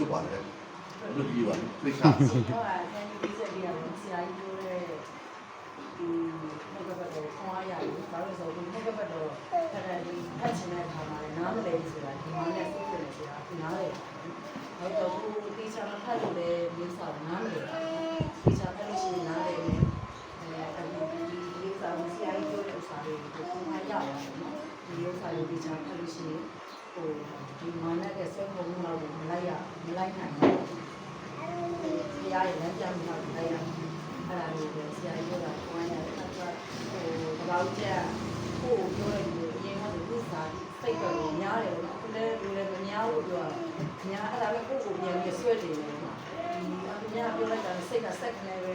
လွတ်ပါတယ်လွတ်ပြီးပါသိချာဟောအဲ့ဒီဒီစက်ကြီးကဆရာကြီးပြောတဲ့ဒီနှုတ်ကပတ်တော်ခွာရည်ဘာလို့ဆိုဒီနှုတ်ကပတ်တော်အဲ့ဒါဒီဖတ်ချင်တဲ့အခါမှာလည်းနားမလည်ဘူးဆိုတာဒီမှာလည်းသိတယ်ဆိုတာဒီနားလေဟုတ်တော့ဒီတေချာမဖတ်လို့လည်းမျိုးစာနားမလည်ဘူးတေချာဖတ်လို့ရှိရင်နားလေတယ်အဲ့ဒီဒီဒီစာဆရာကြီးပြောတဲ့ဥစ္စာတွေကိုခွာရရတယ်နော်ဒီဥစ္စာကိုတေချာဖတ်လို့ရှိရင် ဟိုဒီမာနတဲ့ဆွဲပုံမှုတော့မလိုက်ရမလိုက်နိုင်ဘူးဆရာရဲ့လမ်းပြမှုတော့လည်းရအဲ့ဒါလေးပဲဆရာကြီးကကိုယ်ရတယ်အဲ့ဒါဟိုတဘောက်ချက်ကိုပြောရလို့အရင်ကသူစာစိတ်တော်များတယ်နော်အခုလည်းလူလည်းမများဘူးပြောညာအဲ့ဒါပဲကိုယ့်ကိုပြန်ပြီးဆွဲတယ်နော်ဒီအမြပြောလိုက်တာစိတ်ကစက်ကနေပဲ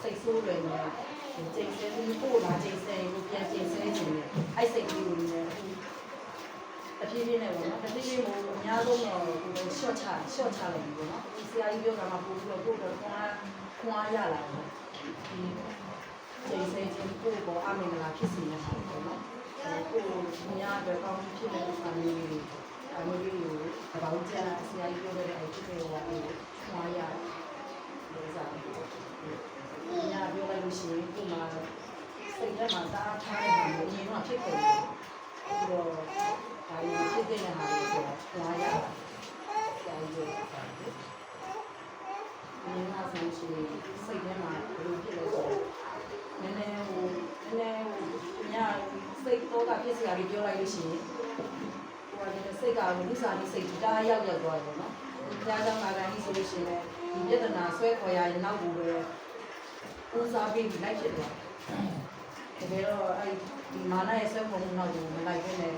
စိတ်ဆိုးတယ်နော်ကျိတ်ဆဲပြီးကိုယ်လာကျိတ်ဆဲကိုပြန်ကျိတ်ဆဲခြင်းနဲ့အဲ့စိတ်ကြီးကိုလည်း အပြည့်ပြည့်နဲ့ပေါ့နော်တတိယမို့အများဆုံးတော့ကို short ချ short ချလိုက်ပြီပေါ့နော်ဒီဆရာကြီးပြောတာမှပို့ပြီးတော့ကိုယ်တော့ခွန်အားခွန်အားရလာတယ်ဒီချိန်စဲချင်းကိုပေါ်အမင်္ဂလာဖြစ်စီနေတာပေါ့နော်ကိုယ်များတော့ကောင်းဖြစ်တဲ့စာမျိုးတွေအမျိုးတွေကိုအပေါင်းကြဆရာကြီးပြောတဲ့အဖြစ်တွေဟောကိုခွန်အားရတယ်ဒီစားညာပြောလိုက်လို့ရှိရင်ဒီမှာစိတ်ထဲမှာတားထားတဲ့ဟာမျိုးအရင်ကဖြစ်ခဲ့တယ်ပြီးတော့ ဒါရီဖြစ်တဲ့ဟာတွေဆိုတော့ခွန်အားရတယ်ဆရာကြီးပြောတာဒီမှာဆိုရှင်စိတ်ထဲမှာဘယ်လိုဖြစ်လဲဆိုတော့နည်းနည်းဟိုနည်းနည်းဟိုညာစိတ်တော့ကဖြစ်စရာကြီးပြောလိုက်လို့ရှိရင်ဟိုကလည်းစိတ်ကလူစားပြီးစိတ်ဒါရောက်ရောက်သွားတယ်နော်ဒီကြားကြောင့်လာတိုင်းဆိုလို့ရှိရင်ဒီပြဿနာဆွဲခေါ်ရရင်နောက်ကိုပဲဦးစားပြီးလိုက်ဖြစ်သွားတယ်တကယ်တော့အဲ့ဒီမာနရဲ့ဆွဲခေါ်မှုနောက်ကိုမလိုက်ဘဲနဲ့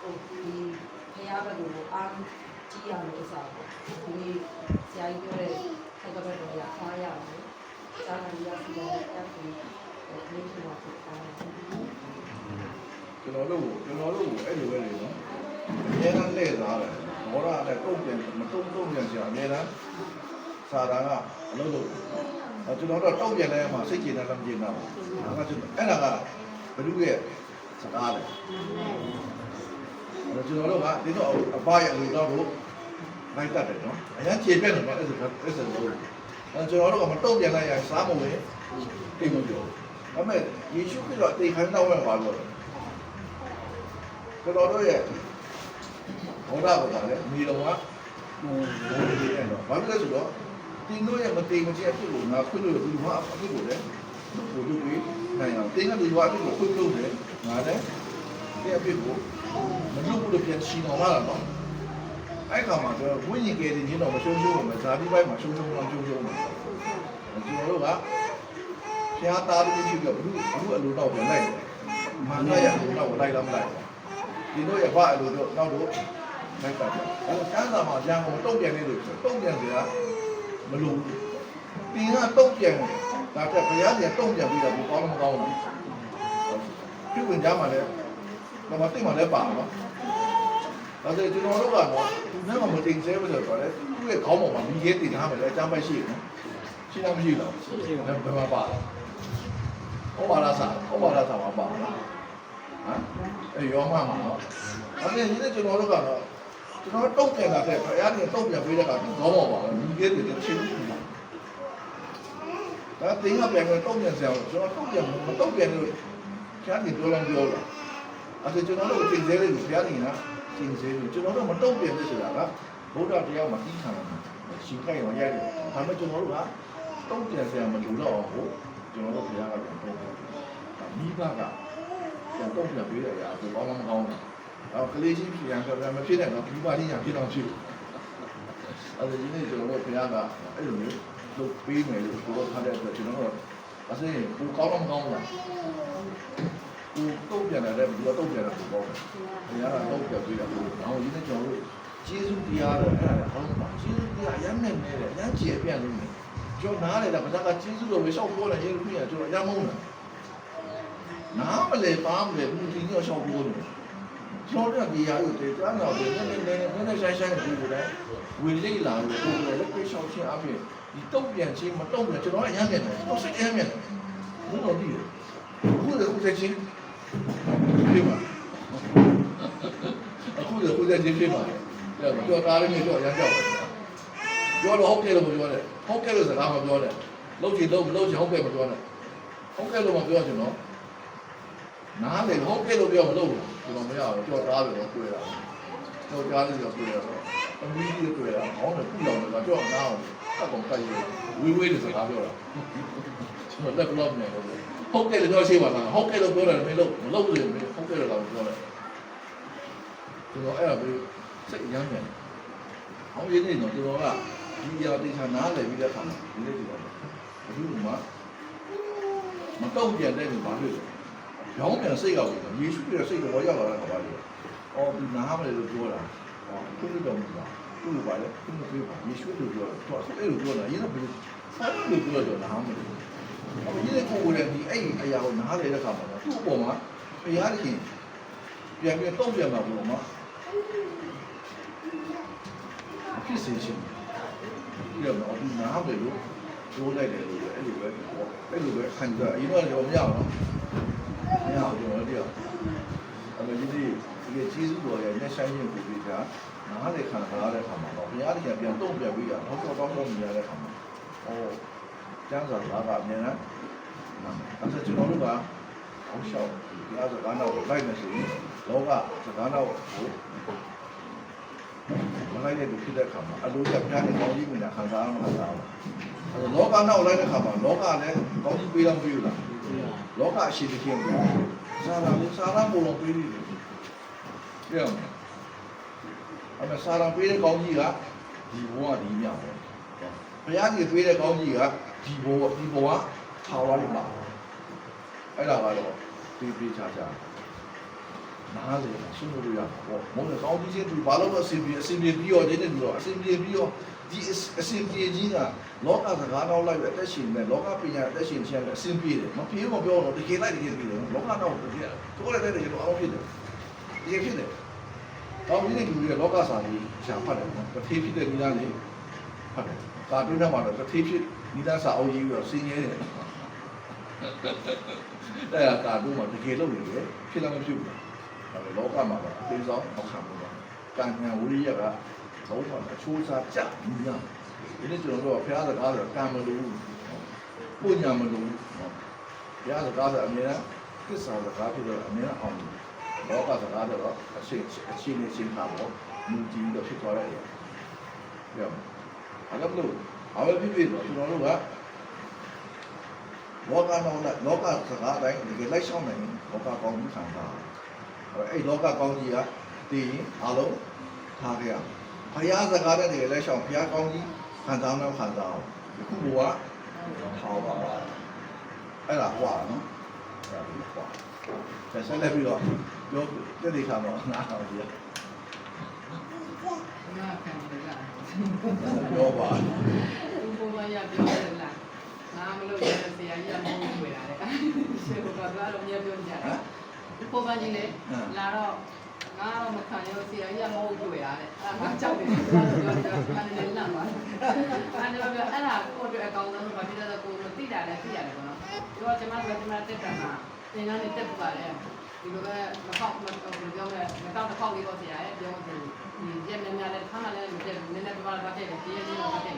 ဟိုဒီဖျားဘက်ကိုအားကြီးရမယ်ဥစ္စာပေါ့ဒီဆရာကြီးပြောတဲ့ဆက်ကဘက်တော့ရခွာရအောင်စာနာရစီတော့တက်ပြီးလေးချင်ပါဖြစ်တာကျွန်တော်တို့ကျွန်တော်တို့အဲ့လိုပဲလေနော်အများအားလဲသားတယ်မောရနဲ့တုံ့ပြန်မတုံ့တုံ့ပြန်ကြအများအားစာတာကအလုပ်လုပ်အဲကျွန်တော်တို့တုံ့ပြန်လဲမှာစိတ်ကျေနပ်လားမကျေနပ်ဘူးအဲ့ဒါကျွန်တော်အဲ့ဒါကဘယ်သူရဲ့စကားလဲ အဲ့ကျွန်တော်တို့ကဒီတော့အပရဲ့လူတော့တို့လိုက်တတ်တယ်နော်အရင်ခြေပြက်နေမှာအဲ့ဒါအဲ့ဒါလို့အဲကျွန်တော်တို့ကမတုံ့ပြန်လိုက်ရစားမဝင်အိမ်မပြောဒါပေမဲ့ယေရှုခရစ်တော်အသေးခံတော့ဝင်ပါလို့ကျွန်တော်တို့ရဲ့ဘုရားကလည်းမိတော်ကဟိုဘုရားကြီးရဲ့တော့ဘာဖြစ်လဲဆိုတော့တင်းတို့ရဲ့မတိမ်မချအဖြစ်ကိုငါခွင့်လို့ဒီမှာအဖြစ်ကိုလည်းသူ့ကိုလုပ်ပြီးနိုင်အောင်တင်းကဒီဘာအဖြစ်ကိုခွင့်လို့တယ်ငါလည်းဒီအဖြစ်ကို မလုပ်ဘူးလို့ပြန်ရှင်းအောင်လာတော့အဲ့ကောင်မှာတော့ဝိညာဉ်ကယ်တင်ခြင်းတော့မရှုံးရှုံးဘူးဇာတိပိုင်းမှာရှုံးရှုံးတော့ရှုံးရှုံးတယ်ကျွန်တော်တို့ကဖျားသားလို့ဖြစ်ပြီးတော့ဘူးဘူးအလိုတော့ပြန်လိုက်တယ်မာနရအလိုတော့လိုက်လားမလိုက်ဘူးဒီတို့ရဲ့ဘာအလိုတော့နောက်တော့လိုက်တာတယ်အဲကန်းစာမှာရန်ကုန်တုံ့ပြန်နေလို့တုံ့ပြန်စရာမလိုဘူးတင်ကတုံ့ပြန်တယ်ဒါပြဘုရားကြီးတုံ့ပြန်ပြီးတော့ဘောကောင်းမကောင်းဘူးပြုဝင်ကြမှာလဲ ဘာမှတိတ်မှလည်းပါနော်ဒါဆိုကျွန်တော်တို့ကတော့သူနဲ့မှမတင်ဆဲဘူးဆိုတော့လေသူ့ရဲ့ခေါင်းပေါ်မှာမိရဲတင်ထားမယ်လေအကြမ်းပိုက်ရှိရနော်ရှိလားမရှိလားရှိပါဘူးဘယ်မှာပါလဲဩဘာလာစာဩဘာလာစာမှာပါလားဟမ်အဲရောမှမှာနော်အဲ့ဒီနေ့ကျွန်တော်တို့ကတော့ကျွန်တော်တုတ်ပြန်လာတဲ့ဘုရားကြီးတုတ်ပြန်ပေးတဲ့အခါသူခေါင်းပေါ်ပါမိရဲတင်တဲ့ချင်းဘူးဒါတင်ကပြန်တော့တုတ်ပြန်ဆရာကျွန်တော်တုတ်ပြန်မတုတ်ပြန်လို့ဘုရားကြီးပြောလောင်းပြောတာ အဲ့ဒါကျွန်တော်တို့တင်ဆဲလေးကိုဘုရားကြီးကတင်ဆဲလို့ကျွန်တော်တို့မတုတ်ပြန်လို့ဆိုတာကဘုရားတရားမှာပြီးခံတယ်ရှင်ခိုင်ရောရိုက်တယ်ဒါပေမဲ့ကျွန်တော်တို့ကတုတ်ပြန်ဆရာမလို့တော့ဘူးကျွန်တော်တို့ဘုရားကပြန်တော့မိဘကပြန်တော့ပြန်ပေးတယ်ရာသူကောင်းမကောင်းဘူးအော်ကလေးချင်းပြန်ဆိုတော့မဖြစ်နဲ့တော့မိဘချင်းညာဖြစ်တော့ဖြစ်လို့အဲ့ဒါဒီနေ့ကျွန်တော်တို့ဘုရားကအဲ့လိုမျိုးလုပ်ပေးမယ်လို့ပြောထားတဲ့အတွက်ကျွန်တော်တို့အစင်းကိုကောင်းမကောင်းလား ကိုတုတ်ပြန်လာတဲ့ဘယ်လိုတုတ်ပြန်လာကိုပေါ့ဘုရားကတော့ပြန်ပေးတာကိုအောင်ဒီနေ့ကျွန်တော်တို့ကျေးဇူးတရားတော့အဲ့ဒါကောင်းပါကျေးဇူးတရားရမ်းနေနေတယ်ရမ်းကြည်ပြန့်လို့နေကျွန်တော်နားလေတာဘာသာကကျေးဇူးတော်ပဲရှောက်ပြောလိုက်ရေလို့ပြရကျွန်တော်ရမ်းမုန်းတယ်နားမလဲပါမလဲဘူးဒီနေ့ရှောက်ပြောတယ်ကျွန်တော်တို့ဒီရာယူတယ်ကြားတော့ဒီနေ့နေ့နေ့နေ့ဆိုင်ဆိုင်ဒီလိုလဲဝင်လေလာလို့ကိုယ်လည်းလက်ပြရှောက်ချင်းအပြင်ဒီတုတ်ပြန်ချင်းမတုတ်ပြန်ကျွန်တော်အရမ်းမြန်တယ်ကျွန်တော်စိတ်အရမ်းမြန်တယ်ဘုတော်ဒီအခုလည်းဦးစချင်း ပြပါအခုလည်းဦးစချင်းပြပါတယ်ပြောတာလေးမျိုးပြောရမ်းကြောက်တယ်ပြောတော့ဟုတ်ကဲ့လို့မပြောနဲ့ဟုတ်ကဲ့လို့စကားမပြောနဲ့လုံးချင်လုံးမလုံးချင်ဟုတ်ကဲ့မပြောနဲ့ဟုတ်ကဲ့လို့မပြောချင်တော့နားလေဟုတ်ကဲ့လို့ပြောမလို့ကျွန်တော်မရဘူးပြောတာပဲတော့တွေ့တာတော့ကြားလို့ပြောတွေ့ရတော့အမီးကြီးတွေ့ရအောင်ဟောင်းတယ်ခုလောင်တယ်ကြောက်နာအောင်အကောင်တိုက်ရဝေးဝေးနဲ့စကားပြောတာကျွန်တော်လက်ဘလော့နေတော့ဟုတ်ကဲ့လို့ပြောရှိပါလားဟုတ်ကဲ့လို့ပြောတယ်မင်းလို့မလုပ်ဘူးလေမင်းဟုတ်ကဲ့လို့တော့ပြောတယ် ကျွန်တော်အဲ့ဒါပြီးစိတ်ရမ်းတယ်ဟောင်းရင်းနေတော့ကျွန်တော်ကဒီအရာတေချာနားလည်ပြီးတဲ့အခါမှာဒီလေးဒီတော့ဘူးမှမတော့ပြန်တဲ့ဘာလို့လဲရောင်းပြန်စိတ်ကဝင်ယေရှုရဲ့စိတ်တော်ရောက်လာတာဘာလို့လဲအော်ဒီနားမလဲလို့ပြောတာဟောသူ့တော်မူတာသူ့လိုပါလေသူ့လိုပြောပါယေရှုလိုပြောတာသူကအဲ့လိုပြောတာရင်းတော့ဘယ်ဆိုင်လိုပြောတော့နားမလဲအော်ဒီလေကိုယ်လည်းဒီအဲ့အရာကိုနားလေတဲ့အခါမှာသူ့အပေါ်မှာဘုရားရှင်ပြန်ပြန်တော့ပြန်မှာဘုရားမှာ ဖြစ်စေရှင်ပြီးတော့ဒီနားပဲလို့ပြောလိုက်တယ်လို့အဲ့လိုပဲအဲ့လိုပဲခံကြအရင်တော့ကျွန်တော်မရအောင်နော်မရအောင်ကျွန်တော်တို့အဲ့လိုဒီဒီဒီကျေးဇူးတော်ရဲ့လက်ဆိုင်ရင်ကိုပြီးတာနားလေခံစားရတဲ့ခါမှာတော့ဘုရားတရားပြန်တော့ပြန်ပြီးရတော့တော့တော့မြင်ရတဲ့ခါမှာဩကျမ်းစာသားကအမြင်နဲ့အဲ့ဒါကျွန်တော်တို့ကဟောရှောက်ဒီအားစကားတော့လိုက်မယ်ဆိုရင် လောကစကားတော့ကိုမလိုက်တဲ့လူဖြစ်တဲ့ခါမှာအလိုကျပြားတဲ့ကောင်းကြီးကိုလည်းခံစားရမှာသာအဲ့တော့လောကနောက်လိုက်တဲ့ခါမှာလောကလည်းကောင်းကြီးပေးတော့မပေးဘူးလားလောကအရှိတစ်ချင်းကိုစာရာလေးစာရာမို့လို့ပေးနေတယ်ပြောင်းအမေစာရာပေးတဲ့ကောင်းကြီးကဒီဘဝဒီမြောက်ပဲဘုရားကြီးပေးတဲ့ကောင်းကြီးကဒီဘဝဒီဘဝထာဝရလေးပါအဲ့ဒါကတော့ပေးပေးချာချာ နားလေဆွေးနွေးလို့ရမှာပေါ့မဟုတ်ရင်ကောင်းကြီးချင်းသူဘာလို့လဲအစီအပြေအစီအပြေပြီးတော့ဒီနေ့ပြီးတော့အစီအပြေပြီးတော့ဒီအစီအပြေကြီးကလောကစကားတော့လိုက်ပဲအသက်ရှင်နေလောကပညာအသက်ရှင်ခြင်းလည်းအစီအပြေတယ်မပြေမပြောတော့တကယ်လိုက်တကယ်ပြီးတယ်လောကတော့တကယ်တော့လည်းတကယ်တော့အောင်ဖြစ်တယ်တကယ်ဖြစ်တယ်ကောင်းကြီးတွေလောကစာကြီးရှာဖတ်တယ်နော်တစ်ထေးဖြစ်တဲ့ဒီလားလေဖတ်တယ်ကာတွင်းထဲမှာတော့တစ်ထေးဖြစ်ဒီသားစာအုပ်ကြီးပြီးတော့စင်းရဲတယ်အဲ့ဒါကာတွင်းမှာတကယ်လုပ်နေတယ်ဖြစ်လားမဖြစ်ဘူး ဒါပေမဲ့လောကမှာတော့အသေးဆုံးအောက်ခံမှုပါကံဉာဏ်ဝိရိယကလုံးဝအချိုးစားကြနေရဒီနေ့ကျွန်တော်တို့ကဘုရားစကားဆိုကံမလို့ပုညာမလို့ဘုရားစကားဆိုအမြဲတမ်းသစ္စာစကားဖြစ်တော့အမြဲတမ်းအောင်လောကစကားတော့အရှိအရှိနေချင်းပါတော့မူတည်တော့ဖြစ်သွားတယ်ပြောအဲ့ဒါမလို့အဝယ်ဖြစ်ဖြစ်တော့ကျွန်တော်တို့ကလောကနောင်လောကစကားတိုင်းဒီလိုက်ဆောင်နိုင်လောကကောင်းကြီးခံတာ အဲ့လောကကောင်းကြီးကတည်ရင်အလုံးထားကြရဘုရားစကားတဲ့တွေလက်ဆောင်ဘုရားကောင်းကြီးခံစားတော့ခံစားအောင်ဒီခုကထောက်ပါအဲ့ဒါဟွာနော်အဲ့ဒါဟွာဆက်လက်ပြီးတော့ပြောတဲ့ဒီခါမှာနားအောင်ကြည့်နာခံရလားပြောပါဘုံမရပြောရလားငါမလို့ရတဲ့ဆရာကြီးကမဟုတ်ဘူးလာတယ်ရှင်ကတော့မြေပြောကြတ ယ်ဘုံမကြီးလေလာတော့ငါတော့မခံရဆရာကြီးကမဟုတ်ဘူးရတယ်အဲ့ဒါကြောက်တယ်ပြောပြောတယ်အဲ့ဒါလည်းလန့်ပါအဲ့ဒါပြောအဲ့ဒါကိုတော့အကောင်းဆုံးဘာဖြစ်လဲကိုမသိတာလည်းသိရတယ်ပေါ့နော်ဒီတော့ကျွန်မဆိုကျွန်မတက်တာမှာသင်္ကန်းနဲ့တက်ပါလေဒီလိုပဲမပေါက်မပြောပြောလဲမတောက်တစ်ခေါက်လေးပေါ့ဆရာရဲ့ပြောတယ်ဒီရက်များများလည်းခဏလည်းမတက်ဘူးနည်းနည်းပြပါတော့တက်တယ်ဒီရက်ကြီးတော့တက်တယ်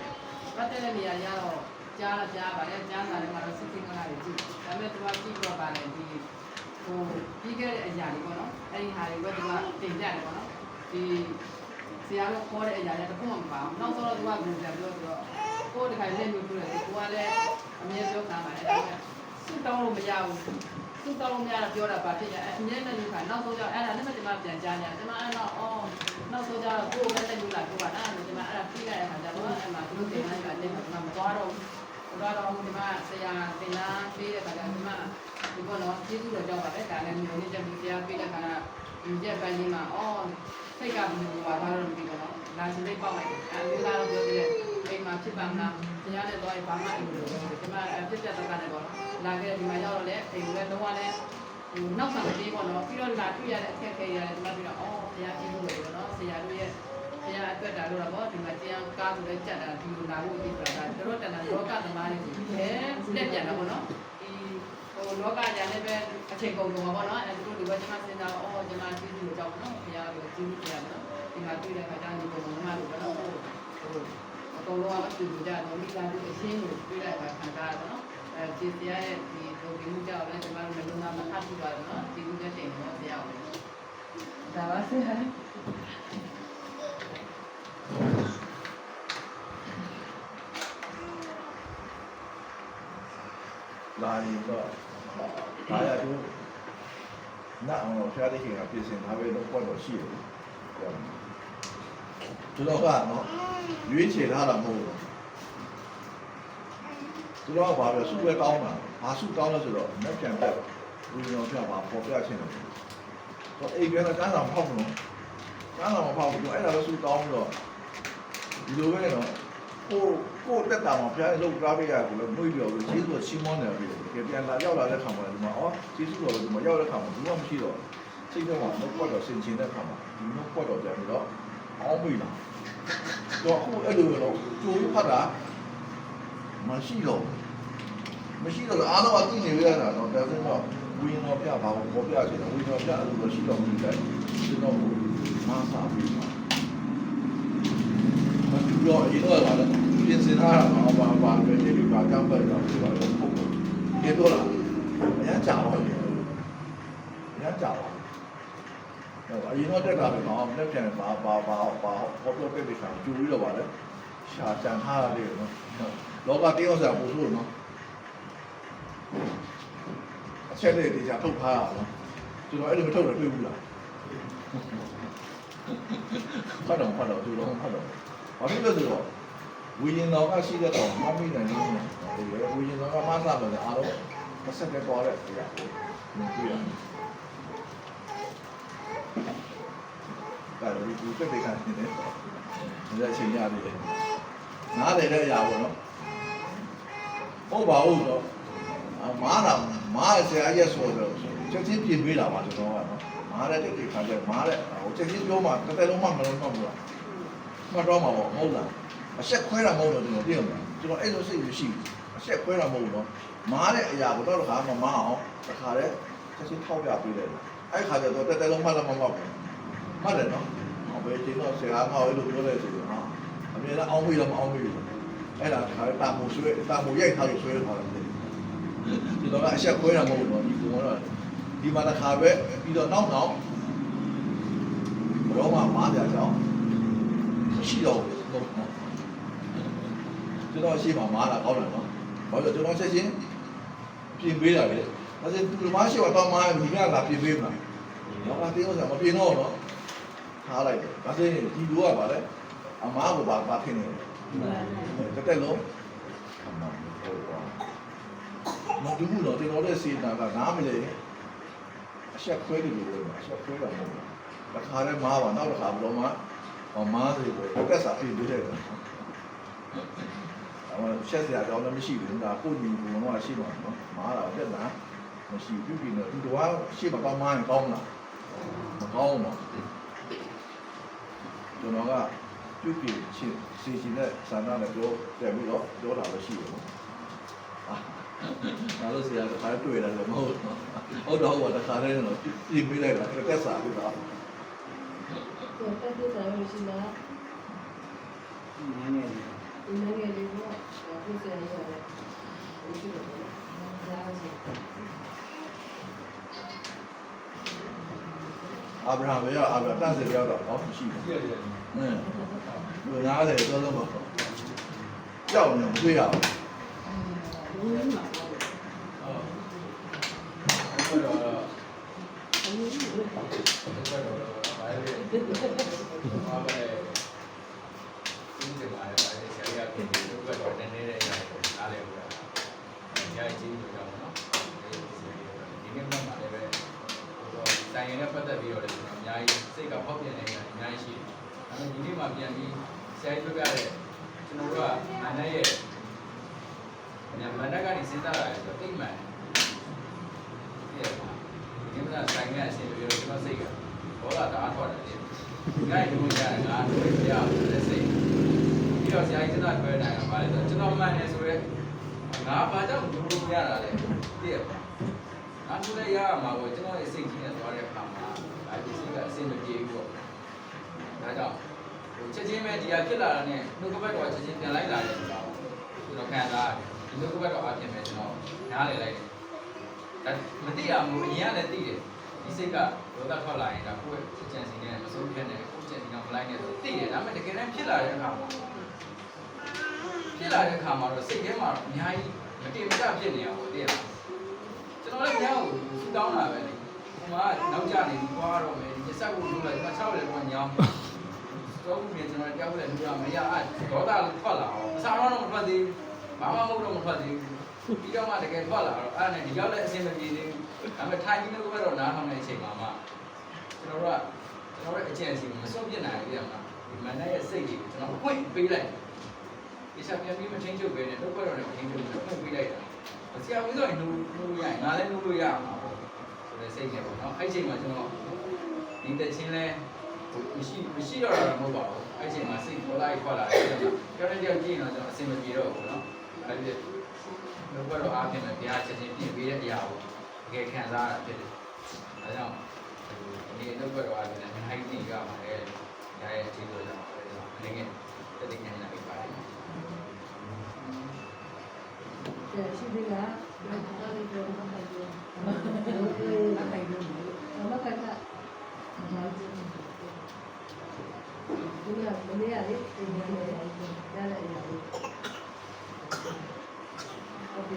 ပတ်တဲ့နေရာရတော့ကြားတော့ကြားပါတယ်ကြားတာလည်းမတော့စစ်စစ်ကလာကြည့်ဒါပေမဲ့သူကကြည့်တော့ပါတယ်ဒီ ဟိုပြီးခဲ့တဲ့အရာလေးပေါ့နော်အဲ့ဒီဟာတွေကသူကတင်ကြတယ်ပေါ့နော်ဒီဆရာတို့ခေါ်တဲ့အရာတွေတခုမှမပါဘူးနောက်ဆုံးတော့သူကဘယ်လိုပြောဆိုတော့ကိုယ်တခါလက်မျိုးပြတယ်ကိုကလည်းအမြဲပြောတာပါတယ်ဒါပေမဲ့စွတောင်းလို့မရဘူးသူ့တောင်းလို့မရတော့ပြောတာပါဖြစ်ရအမြဲတမ်းလူခါနောက်ဆုံးကျအဲ့ဒါနဲ့မှဒီမှာပြန်ကြားနေတယ်ဒီမှာအဲ့တော့အော်နောက်ဆုံးကျတော့ကိုယ်ပဲတက်လူလာပြောပါအဲ့ဒါဒီမှာအဲ့ဒါပြီးလိုက်တဲ့ခါကျတော့အဲ့မှာသူတို့တင်လိုက်တာတင်မှာမသွားတော့ဘူးသွားတော့ဒီမှာဆရာတင်လာပေးတဲ့ခါကျဒီမှာ ဒီပေါ်တော့ကျေးဇူးတော်ကြောင့်ပါပဲဒါလည်းမျိုးလေးချက်ပြီးဆရာပေးတဲ့ခါကဒီရက်ပိုင်းကြီးမှာအော်စိတ်ကဘယ်လိုပါသွားတော့မသိဘူးနော်လာစီလေးပေါက်လိုက်တယ်အဲ့ဒီလာတော့ပြောသေးတယ်အိမ်မှာဖြစ်ပါမလားဆရာနဲ့တော့ဘာမှအိမ်လိုဒီမှာပြက်ပြက်တက်တက်နဲ့ပေါ့နော်လာခဲ့ဒီမှာရောက်တော့လေအိမ်လည်းလုံးဝလည်းဟိုနောက်ဆောင်သေးပေါ့နော်ပြီးတော့လာတွေ့ရတဲ့အခက်အခဲရတယ်ဒီမှာပြီးတော့အော်ဆရာကြည့်လို့ပေါ့နော်ဆရာတို့ရဲ့ဆရာအတွက်တာလို့တော့ပေါ့ဒီမှာတရားကားဆိုလည်းကြက်တာဒီလိုလာလို့ဒီဆိုတာတို့တဏ္ဍာလောကသမားတွေဆိုအဲလက်ပြန်တော့ပေါ့နော်ဒီဟို လောကကြလည်းပဲအချိန်ကုန်တော့ပေါ့နော်အဲတို့ဒီဘက်ကျွန်မစဉ်းစားအော်ကျွန်မကြည့်လို့ကြောက်နော်ဆရာတို့ကြည့်လို့ပြရနော်ဒီမှာတွေ့တဲ့ခါကျရင်ဒီပုံမှန်တို့ကတော့ဟိုအကုန်လုံးအတူတူကြတော့မိသားစုအရှင်းကိုတွေ့တဲ့အခါခံစားရတော့နော်အဲကျေးဇူးရဲ့ဒီဒုက္ခမှုကြောင့်လည်းကျွန်တော်တို့လည်းမခတ်ပြပါတော့နော်ကျေးဇူးတင်တယ်နော်ဆရာကိုဒါပါဆရာလာရင်တော့ ဒါရသူနာအောင်တော့ဖျားတဲ့ခင်ကပြင်ဆင်ထားပဲတော့ပွက်တော့ရှိတယ်ကျွန်တော်ကနော်ရွေးချယ်ထားတာမဟုတ်ဘူးကျွန်တော်ကဘာလဲစုပဲကောင်းတာဘာစုကောင်းလဲဆိုတော့မက်ပြန်တက်ဘူးကျွန်တော်ပြပါပေါ်ပြချင်းတယ်တော့အိမ်ပြန်ကတန်းဆောင်ဖောက်မလို့တန်းဆောင်မဖောက်ဘူးအဲ့ဒါလည်းစုကောင်းတော့ဒီလိုပဲနော် ကိုကိုတက်တာမှာဖျားလောက်ကားပေးရတယ်လို့နှွေးပြောလို့ကျေးဇူးချင်းမောနေပြီကြပြန်လာရောက်လာတဲ့ခါမှာဒီမှာအော်ကျေးဇူးတော်ဒီမှာရောက်တဲ့ခါမှာဘူးမှမရှိတော့စိတ်ထဲမှာတော့ပွက်တော့ဆင်ချင်တဲ့ခါမှာဒီတော့ပွက်တော့ပြန်ပြီးတော့အောင်းမိလာတော့အခုအဲ့လိုတော့ကြိုးဖတ်တာမရှိတော့မရှိတော့အားလုံးအသိနေရတာတော့ဒါဆိုတော့ဝင်းတော်ပြပါဘောပေါ်ပြချင်တယ်ဝင်းတော်ပြအဲ့လိုရှိတော့ဘူးတဲ့ကျွန်တော်မဆာပြီးမှာ မတူတော့ရေတော့ပါလေပြင်စင်ထားတာတော့ဘာဘာပဲဒီဘာကြောင့်ပဲတော့ဒီတော့ပုံပုံဒီတော့လားအရင်ကြာတော့တယ်အရင်ကြာတော့အရင်တော့တက်တာပဲတော့လက်ပြန်ပါပါပါပါပေါ်ပြတဲ့ခါကျူပြီးတော့ပါလေရှာကြံထားရတယ်နော်လောကတင်းအောင်ဆရာပို့လို့နော်အချက်လေးတေချာထုတ်ထားရအောင်ကျွန်တော်အဲ့လိုမထုတ်တော့တွေ့ဘူးလားဖတ်တော့ဖတ်တော့သူတော့ဖတ်တော့ ဘာဖြစ်လို့ဆိုတော့ဝိညာဉ်တော်ကရှိတဲ့တော့မမိနိုင်ဘူးနော်ဒီလေဝိညာဉ်တော်ကမဆာတယ်အားလုံးမဆက်တဲ့ပေါ်တဲ့တရားကိုမတွေ့ရဘူးဒါတော့ဒီပြတဲ့ကနေနေဒါအချိန်ရတယ်နားတယ်တဲ့အရာပေါ့နော်ဟုတ်ပါဘူးတော့မားတာမားဆရာရဲ့ဆိုတော့ချက်ချင်းပြင်ပေးတာပါကျွန်တော်ကနော်မားတဲ့တိတ်ခါကျမားတဲ့ဟိုချက်ချင်းပြောမှတစ်သက်လုံးမှမလုံးတော့ဘူးလား မှတ်တော့မှာပေါ့မဟုတ်လားအဆက်ခွဲတာမဟုတ်တော့ကျွန်တော်သိအောင်ကျွန်တော်အဲ့လိုစိတ်မရှိဘူးအဆက်ခွဲတာမဟုတ်ဘူးနော်မားတဲ့အရာကိုတော့တစ်ခါမှမအောင်တစ်ခါတည်းချက်ချင်းထောက်ပြပေးတယ်အဲ့ခါကျတော့တစ်သက်လုံးမှလည်းမမှတ်ဘူးမှတ်တယ်နော်ဟောဘယ်ချိန်တော့ဆရာကအဲ့လိုပြောလဲဆိုတော့ဟာအမြဲတမ်းအောင်းမိတော့မအောင်းမိဘူးအဲ့ဒါခါတာမူဆွဲတာမူရိုက်ထားလို့ဆွဲထားတယ်ဒီတော့အဆက်ခွဲတာမဟုတ်ဘူးနော်ဒီကတော့ဒီမှာတစ်ခါပဲပြီးတော့နောက်နောက်တော့မှမားကြကြောင်း ရှိတော့ဟုတ်နော်ကျွန်တော်ရှိမှမားတာကောင်းတယ်နော်ဘာလို့ကျွန်တော်ချက်ချင်းပြင်ပေးတာလေဒါဆိုသူမရှိတော့မားဒီကလာပြင်ပေးမှာတော့အတင်းအောင်မပြင်တော့နော်ထားလိုက်တယ်ဒါဆိုရင်ဒီလူကပါလေအမားကိုပါပါထင်းနေတယ်တက်တက်လုံးအမားဟုတ်ပါမတူဘူးတော့ကျွန်တော်ရဲ့စေတာကနားမလဲအဆက်ခွဲတယ်လို့ပြောအဆက်ခွဲတာမဟုတ်ဘူးတစ်ခါတည်းမားပါနောက်တစ်ခါဘလုံးမှ ဟောမားစီပဲတက်စားပြင်ပေးတယ်အမချက်စရာတော့မရှိဘူးဒါကိုညီကူတော့ရှိမှာနော်မားတာတက်တာမရှိဘူးပြင်တော့ဒီတော့ရှိမကောင်းမှန်းကောင်းလားမကောင်းတော့ကျွန်တော်ကပြုတ်ပြချင်းစီစီနဲ့စာနာနဲ့ပြောတယ်ပြီးတော့ပြောတာလည်းရှိတယ်နော်ဒါလို့ဆရာကခါတွေ့တယ်လို့မဟုတ်ဘူးဟုတ်တော့ဟိုတခါတည်းတော့ပြင်ပေးလိုက်တာတက်စားပြီးတော့ တက်တက်တယ်လို့ရှိလားနည်းနည်းလေးဒီနေ့လေးတော့ဒီစရရတယ်ဒီလိုဒါဆိုအာဗြဟံပဲအာဗြဟံ တန့်စရရောက်တော့ဟောမရှိဘူးကြည့်ရတယ်။အင်းလူသားတယ်သောသောပါကြောက်နေတွေ့ရအောင်ဘူးမှာပေါ့ဟုတ်တော့တော့ဘူးဘူးဟုတ်တော့ဘာလဲဘာပဲဒီစကားရပါတယ်ဆရာကပြင်လို့ကတော့နည်းနည်းလေးရတယ်နားလည်ဘူး။ညာကြီးလို့ပြောမှာနော်။ဒီနေ့မှမှလည်းပဲတိုင်ရင်နဲ့ပတ်သက်ပြီးတော့လည်းကျွန်တော်အများကြီးစိတ်ကဖောက်ပြန်နေတာအများကြီးရှိတယ်။ဒါပေမဲ့ဒီနေ့မှပြန်ပြီးဆရာကြီးပြောပြတဲ့ကျွန်တော်တို့ကအနက်ရဲ့ညမနက်ကနေစဉ်းစားရတယ်ဆိုတော့အိမ်မှန်တယ်။ဒီမှာဆိုင်ကအဆင်ပြေလို့ကျွန်တော်စိတ်က ဘောလာတအားထွက်တယ်။ငါ့ဒီလိုကြာငါတို့ပြတဲ့စိတ်ပြီးတော့ဆရာကြီးစဉ်းစားပြောနေတာကဘာလဲဆိုတော့ကျွန်တော်မှန်တယ်ဆိုရဲငါဘာကြောင့်ဒီလိုရတာလဲသိရပါငါသူလည်းရမှာကိုကျွန်တော်ရဲ့စိတ်ကြီးနဲ့သွားတဲ့အခါမှာဒါဒီစိတ်ကအဆင်မပြေဘူးပေါ့ဒါကြောင့်ဟိုချက်ချင်းပဲဒီဟာဖြစ်လာတာနဲ့နှုတ်ကပတ်တော်ချက်ချင်းပြန်လိုက်လာတယ်ဆိုတော့ကျွန်တော်ခံစားရတယ်ဒီနှုတ်ကပတ်တော်အပြင်ပဲကျွန်တော်နားလေလိုက်တယ်ဒါမသိရဘူးအရင်ကလည်းသိတယ်ဒီစိတ်က လောကထွက်လာရင်ဒါကိုယ့်ရဲ့ချင်စီနဲ့မစိုးဖြတ်နဲ့ကိုယ့်ချင်စီကမလိုက်နဲ့ဆိုသိတယ်ဒါပေမဲ့တကယ်တမ်းဖြစ်လာတဲ့အခါမှာဖြစ်လာတဲ့အခါမှာတော့စိတ်ထဲမှာအများကြီးမတည်မကျဖြစ်နေအောင်သိရလားကျွန်တော်လည်းများကိုစူတောင်းတာပဲလေဟိုမှာနောက်ကျနေပြီးသွားတော့မယ်ဒီစက်ကိုလုပ်လိုက်ဒီမှာ6ရက်တော့ညောင်းတော့ဘူးပြင်ကျွန်တော်ကြောက်တယ်လူကမရအဲ့ဒေါသထွက်လာအောင်အစားတော့မထွက်သေးဘူးဘာမှမဟုတ်တော့မထွက်သေးဘူး ပြီးတော့မှတကယ်ထွက်လာတော့အဲ့နဲ့ဒီရောက်တဲ့အဆင်မပြေသေးဘူးဒါပေမဲ့ထိုင်ပြီးတော့ကတော့နားထောင်တဲ့အချိန်မှာမှကျွန်တော်တို့ကကျွန်တော်ရဲ့အကျင့်အစီမစွန့်ပြစ်နိုင်ဘူးကွာဒီမန်နဲ့ရဲ့စိတ်ကြီးကျွန်တော်ဖွင့်ပေးလိုက်ဒီချက်ပြန်ပြီးမချင်းချုပ်ပဲနဲ့တော့ကတော့လည်းမချင်းချုပ်ဘူးဖွင့်ပေးလိုက်တာဆရာဦးဆိုရင်လူလူရရင်ငါလည်းလူလို့ရမှာပေါ့ဆိုတဲ့စိတ်နဲ့ပေါ့နော်အဲ့ချိန်မှာကျွန်တော်ဒီတချင်းလဲမရှိမရှိတော့တာမဟုတ်ပါဘူးအဲ့ချိန်မှာစိတ်ပေါ်လိုက်ထွက်လာတယ်ကျွန်တော်ကြောက်ကြည့်ရင်တော့ကျွန်တော်အဆင်မပြေတော့ဘူးနော်အဲ့ဒီ လောကတော့အားဖြင့်လည်းဘုရားချက်ချင်းပြင်ပေးတဲ့အရာကိုတကယ်ခံစားရတာဖြစ်တယ်ဒါကြောင့်ဒီလောကတော့အားဖြင့်လည်းဟိုက်တင်ကြပါတယ်ဒါရဲ့အခြေအနေကြောင့်အနေနဲ့တတိယညာပြပါတယ်တယ်ရှိသေးလားဘာသာရေးပြောတာပဲပြောမခိုင်ဘူးမခိုင်တာဒီကမနေ့ကလေဒီနေ့ရရရရဟုတ်ပြီ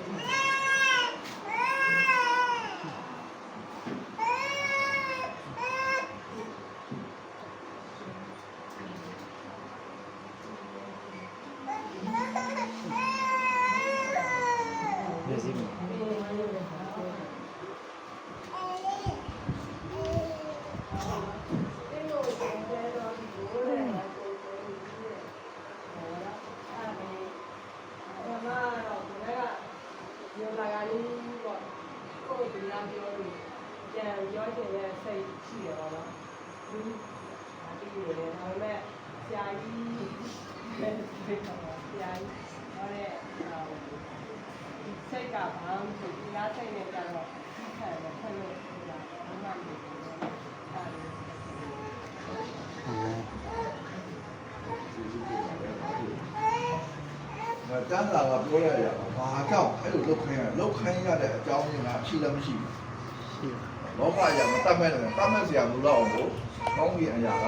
မျက်စိမ ပြောလာကလေးပေါ့ကိုယ်ဒီလားပြောလို့ကြံပြောချင်တဲ့စိတ်ရှိရပါတော့ဒီအတီးရတယ်ဒါပေမဲ့ ဆရာကြီးဆရာကြီးဟောတဲ့စိတ်ကဘာမှမဖြစ်ဒီလားစိတ်နဲ့ကြတော့ဆန်တယ်ဆန်လို့ဒီလားဘာမှမဖြစ်ဘူးအဲ့ဒါငါတန်းတာကပြောရရဘာကြောင့်အဲ့လိုလုတ်ခိုင်းရလုတ်ခိုင်းရတဲ့အကြောင်းရင်းကရှိလည်းမရှိဘူးရှိတယ်လောကအရာမတတ်မဲ့တယ်တတ်မဲ့စရာမလိုတော့ဘူးကောင်းကြီးအရာက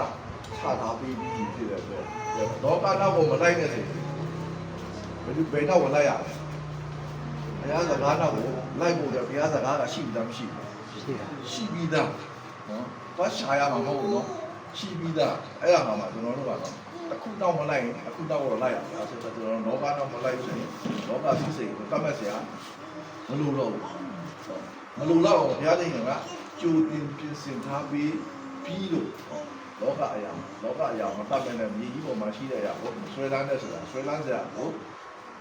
ခြာထားပြီးပြီးဖြစ်တဲ့အတွက်လောကနောက်ကိုမလိုက်နဲ့စေဘယ်လိုဘယ်တော့ဝင်လိုက်ရလဲဘုရားစကားနောက်ကိုလိုက်ဖို့တဲ့ဘုရားစကားကရှိပြီးသားမရှိဘူးရှိတယ်ရှိပြီးသားနော်သွားရှာရမှာမဟုတ်ဘူးနော်ရှိပြီးသားအဲ့ဒါမှမှကျွန်တော်တို့ကတော့အခုတော့မလိုက်ရင်အခုတော့တော့လိုက်ရမှာဆိုတော့ကျွန်တော်လောကတော့မလိုက်ဘူးဆိုရင်လောကစိစိကိုတတ်မဲ့စရာမလိုတော့ဘူးမလိုတော့ဘုရားရှင်ကကြိုတင်ပြင်ဆင်ထားပြီးပြီးလို့ လောကအရာလောကအရာမတတ်မဲ့တဲ့မြေကြီးပေါ်မှာရှိတဲ့အရာကိုဆွဲလန်းတဲ့ဆိုတာဆွဲလန်းစရာကို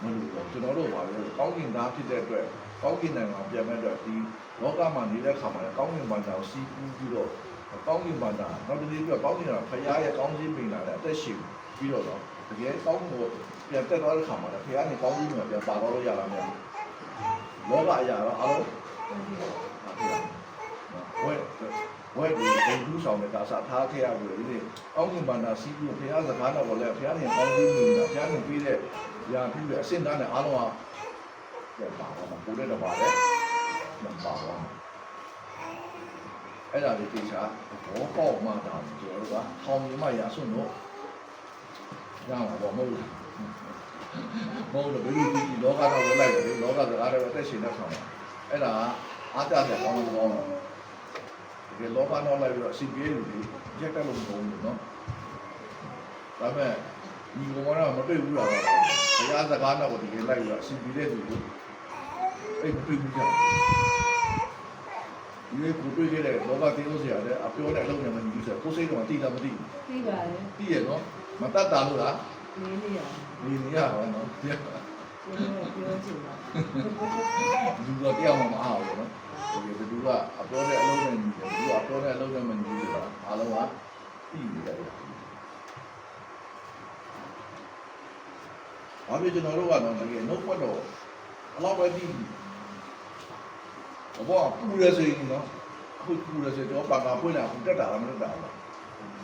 မလိုတော့ကျွန်တော်တို့ပါလေကောင်းကင်သားဖြစ်တဲ့အတွက်ကောင်းကင်နိုင်ငံပြန်မဲ့အတွက်ဒီလောကမှာနေတဲ့ခါမှာကောင်းကင်ဘန္တာကိုစီးပူးပြီးတော့ကောင်းကင်ဘန္တာနောက်တစ်နေ့ပြကောင်းကင်ကဖရားရဲ့ကောင်းခြင်းပင်လာတဲ့အသက်ရှင်ပြီးတော့တော့တကယ်ကောင်းကိုပြန်တက်သွားတဲ့ခါမှာဖရားနဲ့ကောင်းခြင်းကိုပြန်ပါတော့လို့ရလားမလားလောကအရာတော့အားလုံးဝဲ ဝဲဒီဘုသူဆောင်တဲ့ကာစာထားခဲ့ရဘူးလေဒီကောင်းကင်ဘန္တာစီးပြီးဖရားစကားတော့လည်းဖရားနဲ့ကောင်းခြင်းပင်လာဖရားနဲ့ပြီးတဲ့ရာပြီးတဲ့အစင်သားနဲ့အားလုံးကပြန်ပါတော့ပို့တဲ့တော့ပါလေပြန်ပါတော့အဲ့ဒါလေးသိချာဘောပေါက်မှတာကျွန်တော်တို့ကဟောင်းမြမရဆွလို့ရမှာပေါ့မဟုတ်ဘူးမဟုတ်တော့ဘယ်လိုဒီလောကတော့ဝယ်လိုက်တယ်လောကစကားတွေအသက်ရှင်တဲ့ဆောင်အဲ့ဒါအားကြကြကောင်းကောင်းတော့ ဒီလောကတော့လိုက်ပြီးတော့စီပြေးလူတွေရက်တက်လို့မဟုတ်ဘူးနော်ဒါပေမဲ့ဒီကောင်ကတော့မတွေ့ဘူးလားဘုရားစကားတော့ဒီလိုက်ပြီးတော့စီပြေးတဲ့လူတွေအဲ့မတွေ့ဘူးကြောက်ဒီလိုကိုတွေ့ခဲ့တဲ့လောကတင်းလို့ဆရာတဲ့အပြောတဲ့အလုပ်နဲ့မညီဘူးဆိုတော့ကိုယ်စိတ်တော့တိတာမသိဘူးသိပါတယ်သိရနော်မတတ်တာလို့လားနေနေရဒီနေရပါနော်ဒီ ပြောပြောချင်တာလူကတယောက်မှမအားဘူးနော်ဒီဘလူကအပြောတဲ့အလုပ်နဲ့ညီတယ်လူကအပြောတဲ့အလုပ်နဲ့မညီဘူးဆိုတာအားလုံးကသိနေတယ်ဘာဖြစ်ကျွန်တော်တို့ကတော့တကယ်နှုတ်ပတ်တော့အလောက်ပဲသိဘူးဘောပူရစေနော်အခုပူရစေတော့ပါကပွင့်လာအခုတက်တာလားမတက်တာလား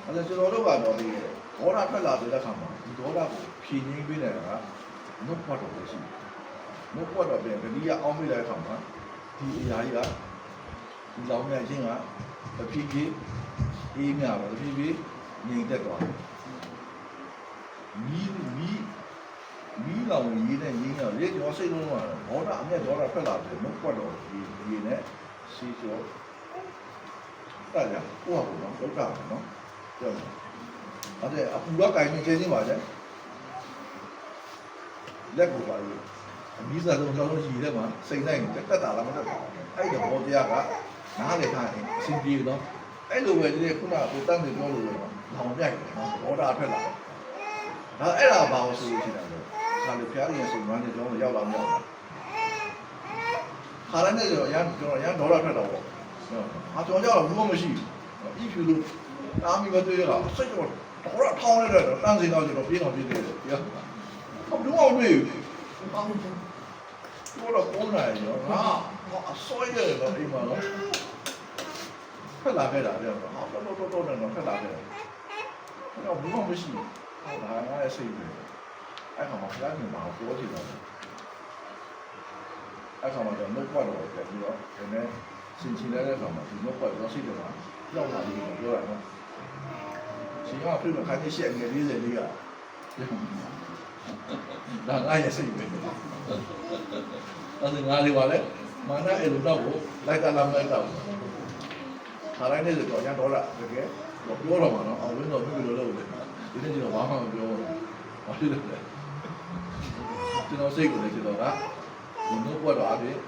အဲ့ဒါကျွန်တော်တို့ကတော့ဒီဒေါ်လာထွက်လာတဲ့အခါမှာဒီဒေါ်လာကိုဖြည့်ငင်းပေးနေတာက နှုတ်ပတ်တော်ပဲရှိတယ်နှုတ်ပတ်တော်ပြန်ဂတိကအောင်းပေးတဲ့အခါမှာဒီအရာကြီးကဒီလောင်မြန်ခြင်းကတဖြည်းဖြည်းအေးမြတော့တဖြည်းဖြည်းငြိမ်သက်သွားတယ်မီးမီးမီးလောင်ရေးတဲ့ရင်းကလေကျော်စိတ်လုံးကတော့ဘောတာအမျက်ဒေါ်လာထွက်လာတယ်နှုတ်ပတ်တော်ဒီဒီနဲ့စီကျော်အဲ့ဒါကိုယ့်ဟာကိုယ်တော့ဒုက္ခပဲနော်ပြောတယ်အဲ့ဒါအပူကကင်နေချင်းချင်းပါလေ လက်ကိုပါလို့အမီးစားလုံးကြောင်းလို့ရှိတယ်မှာစိတ်နိုင်တက်တာလားမတက်တာအဲ့ဒီဘောတရားကနားလေထားရင်အစဉ်ပြေတော့အဲ့လိုပဲဒီခုနကကိုတတ်နေပြောလို့လေလောင်ပြိုက်နော်ဘောတာထွက်လာဒါအဲ့ဒါဘာလို့ဆိုလို့ရှိတာလဲဒါလေဖျားရင်စိတ်ဝမ်းနေကြောင်းရောက်လာမြောက်လာခါရတဲ့ကျော်ရန်ကျွန်တော်ရန်ဒေါ်လာထွက်တော့ပေါ့အာကျွန်တော်ကြောက်တော့ဘူးမရှိဘူးဤဖြူလို့အားမီမတွေ့ရတာစိတ်တော့ဒေါ်လာထောင်းလိုက်တော့တန်းစင်တော့ကျွန်တော်ပြေးတော့ပြေးတယ်ပြော ဟုတ်တော့အောင်တွေ့ဘောတော့ပုံနိုင်ရောငါအစောရတယ်တော့အိမ်မှာတော့ဖက်လာခဲ့တာပြောတော့ဟောတော့တော့တော့တော့ဖက်လာခဲ့တယ်တော့ဘူးမရှိဘူးဟုတ်လားငါရဲ့စိတ်ပဲအဲ့ကောင်မှာဖျားနေမှာပြောချင်တယ်အဲ့ကောင်မှာတော့နှုတ်ခွက်တော့ပြန်ပြီးတော့ဒီနေ့စင်ချင်တဲ့ကောင်မှာ ဒီနှုတ်ခွက်တော့စိတ်တော့ရောက်လာပြီးတော့ပြောရအောင်ရှင်ကပြိမခိုင်းရှက်ငယ်လေးလေးကဒါငါရဲ့စိတ်ပဲအဲ့ဒါငါလေးပါလေမာနအဲ့လိုတော့ကိုလိုက်ကလာမဲ့တော့ခါတိုင်းနေတော့ရန်တော့လာတကယ်ပြောတော့မှာနော်အောင်ဝင်းတော့ပြပြလို့လုပ်တယ်ဒီနေ့ကျွန်တော်ဘာမှမပြောဘူးဘာဖြစ်လဲကျွန်တော်စိတ်ကိုလည်းကျွန်တော်ကဒီနှုတ်ဘွက်တော့အပြင်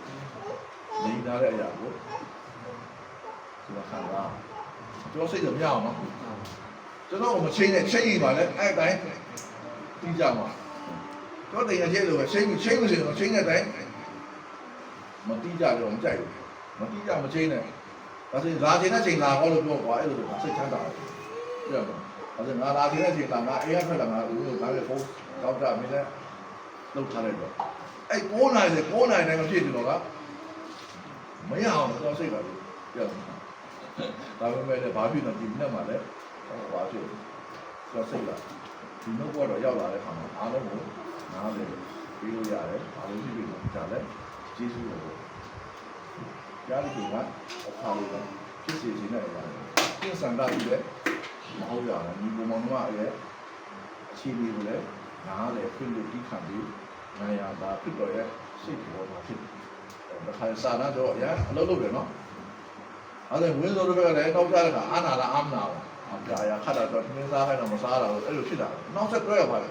နေထားတဲ့အရာကိုကျွန်တော်ခံစားကျွန်တော်စိတ်တော့မရအောင်နော်ကျွန်တော်မချိန်နဲ့ချိန်ရင်ပါလေအဲ့တိုင်းပြီးကြမှာ တော့တင်ရချက်လို့ပဲချိန်ချိန်လို့ဆိုတော့ချိန်တဲ့အတိုင်းမတိကြတော့မကြိုက်ဘူးမတိကြမချိန်နဲ့ဒါဆိုရင်လာချိန်နဲ့ချိန်လာတော့လို့ပြောကွာအဲ့လိုဆိုစိတ်ချမ်းသာတယ်ပြောတော့အဲ့ဒါငါလာချိန်နဲ့ချိန်လာငါအေးရထွက်လာငါဦးလို့ငါလည်းဖုန်းတောက်တာမင်းလည်းလောက်ထားလိုက်တော့အဲ့9နိုင်တယ်9နိုင်တယ်မဖြစ်ဘူးတော့ကမရအောင်တော့စိတ်ပါလို့ပြောဒါပေမဲ့လည်းဘာဖြစ်တော့ဒီနေ့မှလည်းဟောဘာဖြစ်တော့စိတ်လာဒီနှုတ်ဘတော့ရောက်လာတဲ့ခါမှာအားလုံးကို နားလေပြီးလို့ရတယ်ဘာလို့ဖြစ်ပြီးတော့ကြာလဲကျေးဇူးတော်ကြားလို့ကအခါလေးကဖြစ်စီခြင်းနဲ့ရတယ်ပြင်းစံတာပြီးလေမဟုတ်ရဘူးဒီပုံမှန်ကလည်းအခြေအနေကိုလည်းနားလေဖွင့်လို့တိခံပြီးနိုင်ရတာဖြစ်တော့ရဲ့စိတ်တော်မှာဖြစ်တယ်ဒါခါစာနာတော့ရအလုပ်လုပ်တယ်နော်အဲ့ဒါဝင်းစိုးတို့ကလည်းနောက်ကြတဲ့ကအာနာလားအာမနာလားအပြာရခတ်တာတော့သင်းစားခိုင်းတော့မစားတာလို့အဲ့လိုဖြစ်တာနောက်ဆက်တွဲရပါလေ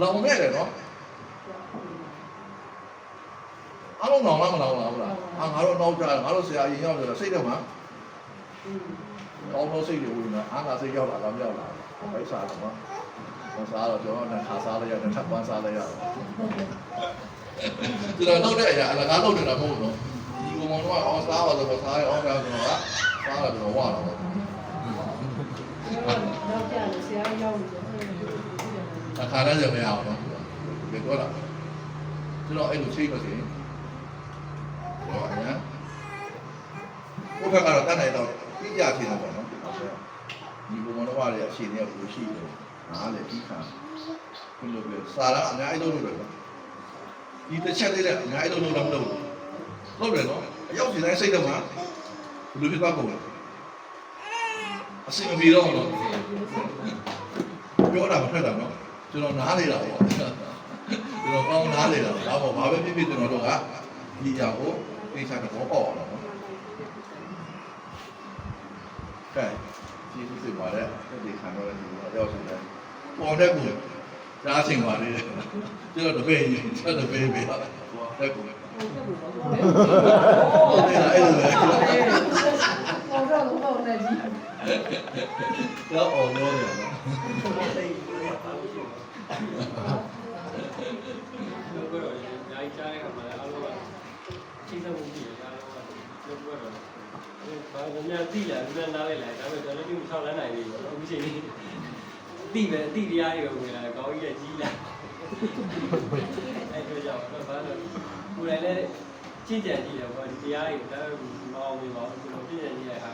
လောင်မဲ့တယ်နော်အားလုံးလောင်လားမလောင်လားဟုတ်လားအာငါတို့နောက်ကြငါတို့ဆရာရင်ရောက်တယ်စိတ်ထဲမှာကောင်းသောစိတ်တွေဝင်လာအာနာစိတ်ရောက်လာလားမရောက်လာဘူးဘိုက်စားတော့မစားတော့ကျွန်တော်နဲ့ခါစားလိုက်ရတယ်ထပ်ပန်းစားလိုက်ရတယ်ဒီတော့တော့တဲ့အရာအလကားတော့တယ်တာမဟုတ်ဘူးနော်ဒီကောင်ကတော့အော်စားပါတော့စားရအောင်တာကျွန်တော်ကစားတယ်ကျွန်တော်ဝါတော့နောက်ကြလို့ဆရာရောက်နေတယ် အခါတည်းကြမရအောင်နော်ဘယ်တော့လားကျွန်တော်အဲ့လိုချိန်ပါစေဟောအညာဘုရားကတော့တတ်နိုင်တော့ပြကြထင်တာပေါ့နော်ဒီဘုံမတော်ရရဲ့အခြေအနေကဘယ်လိုရှိလဲနားလေပြီးခံဘယ်လိုလဲစာရအများကြီးလုပ်လို့တယ်ဒီတစ်ချက်လေးနဲ့အများကြီးလုပ်လို့တော့မလုပ်ဘူးလုပ်တယ်နော်အရောက်စီတိုင်းစိတ်တော့မှာဘယ်လိုဖြစ်သွားကုန်လဲအစီအမီတော့နော်ပြောတာမထွက်တာနော် ကျွန်တော်နားလေတာပေါ့ကျွန်တော်ကောင်းနားလေတာဒါပေါ့ဘာပဲဖြစ်ဖြစ်ကျွန်တော်တို့ကဒီကြောင်ကိုသိချာတော့ပေါ့အောင်နော်ကဲကျေးဇူးတင်ပါတယ်ဒီခံတော့ဒီရောက်စီတယ်ပေါ်တဲ့ကူရားစင်ပါလေကျွန်တော်တပည့်ကြီးကျွန်တော်တပည့်ပဲတဲ့ကူဟုတ်တယ်အဲ့လိုပဲပေါ်တော့တော့နေကြီးတော့အောင်လို့ရတယ် နော်တို့ကတော့ညာကြီးကြားတဲ့ခါမှာလည်းအားလုံးကချိန်ဆုံးမှုကြည့်ရအားလုံးကတို့ကတော့ဘာလို့များသိလားဒီနားလိုက်လိုက်ဒါပေမဲ့ကျွန်တော်တို့ဆောက်လန်းနိုင်ပြီအခုချိန်ကြီးသိပဲအတိတရားတွေဝင်လာကောင်းကြီးရဲ့ကြီးလာအဲ့တို့ကြောင့်ဘာလို့ကိုယ်လည်းကြည့်ကြကြည့်တယ်ဘာဒီတရားတွေဒါမအောင်ဘူးပါဘူးကျွန်တော်ကြည့်ကြကြည့်ရဟာ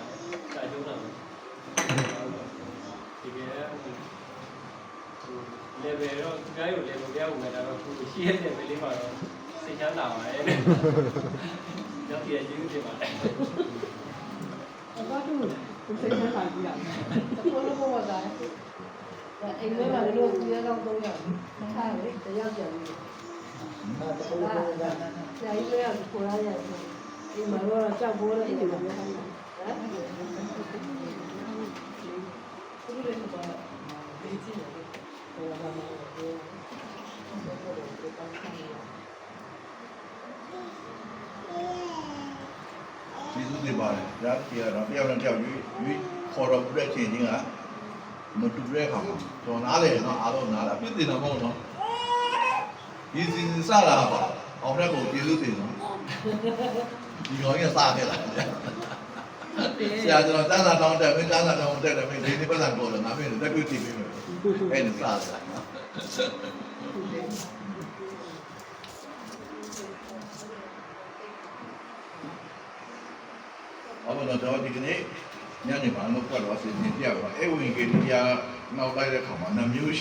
စာကျုံးတာတကယ် ဟို level တော့သူများကို level ပြအောင်မယ်ဒါတော့ကိုရှိရတဲ့ level လေးမှာတော့စိတ်ချမ်းသာပါတယ်။နောက်ပြည့်ကျေးဇူးတင်ပါတယ်။ဘာတူလဲသူစိတ်ထဲမှာကြည့်ရမယ်ဘုလိုဘောတာအိမ်ထဲမှာလည်းသူရတော့တော့ရတယ်။ခါလေတရားပြန်ပြီးဟာတခုလုံးကဆရာကြီးလည်းကိုရရတယ်။ဒီမှာတော့ကြောက်ဘောလည်းဒီလိုမျိုးဟမ်။သူလည်းတော့ဒီကြည့်နေတယ်။ဟိုကမှတော့ ကျေးဇူးတင် ပါတယ်ဒါကြီးကတော့တယောက်နဲ့တယောက်ရွေးရွေးခေါ်တော့ပြည့်ချင်းချင်းကမတူတဲ့ခါမှာကျွန်တော်နားလေနော်အားလုံးနားလာပြည့်တင်တော့မဟုတ်နော်ဒီစီစဉ်စတာပါအောင်တဲ့ကိုကျေးဇူးတင်နော်ဒီကောင်ကြီးကစားခဲ့လားဆရာကျွန်တော်တန်းစာတောင်းတက်မင်းတန်းစာတောင်းတက်တယ်မင်းဒီနေ့ပတ်စံပေါ်တယ်ငါမင်းတက်တွေ့တည်ပြီးမယ်အဲ့ဒါစားတာနော် အဘတော့ဒီကနေ့ညနေပိုင်းတော့ပတ်တော့အစီအစဉ်ပြရပါအဲ့ဝင်ကြီးတရားနောက်လိုက်တဲ့ခါမှာနှမျိုးရှိ